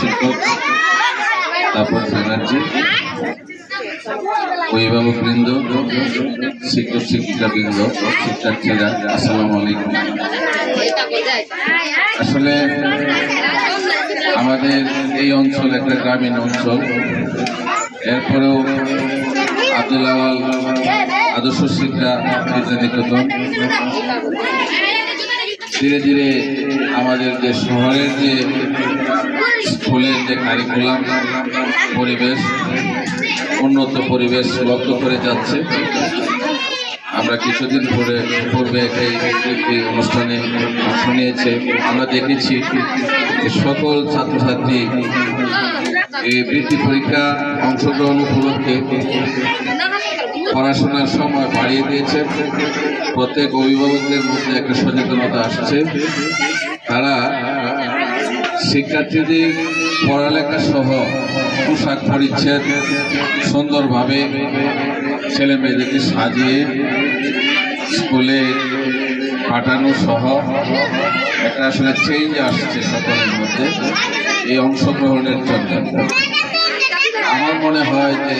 শিক্ষক তারপর ব্যানার্জি অভিভাবক বৃন্দ শিক্ষক শিক্ষিকা বৃন্দ শিক্ষার্থীরা, আসসালামু আলাইকুম। আসলে আমাদের এই অঞ্চল একটা গ্রামীণ অঞ্চল। এরপরেও আব্দুল আওয়াল আদর্শ শিক্ষা বিদ্যানিকেতন। ধীরে ধীরে আমাদের যে শহরের যে স্কুলের যে কারিকুলাম পরিবেশ, উন্নত পরিবেশ লক্ষ্য করে যাচ্ছে। আমরা কিছুদিন পরে, পূর্বে এই অনুষ্ঠানে অংশ নিয়েছে। আমরা দেখেছি সকল ছাত্রছাত্রী এই বৃত্তি পরীক্ষা অংশগ্রহণ উপলক্ষে পড়াশোনার সময় বাড়িয়ে দিয়েছে। প্রত্যেক অভিভাবকদের মধ্যে একটা সচেতনতা আসছে। তারা শিক্ষার্থীদের পড়ালেখা সহ পোশাক পরিচ্ছেদ সুন্দরভাবে ছেলে মেয়েদেরকে সাজিয়ে স্কুলে পাঠানো সহ একটা আসলে চেঞ্জ আসছে সকলের মধ্যে, এই অংশগ্রহণের জন্য। আমার মনে হয় যে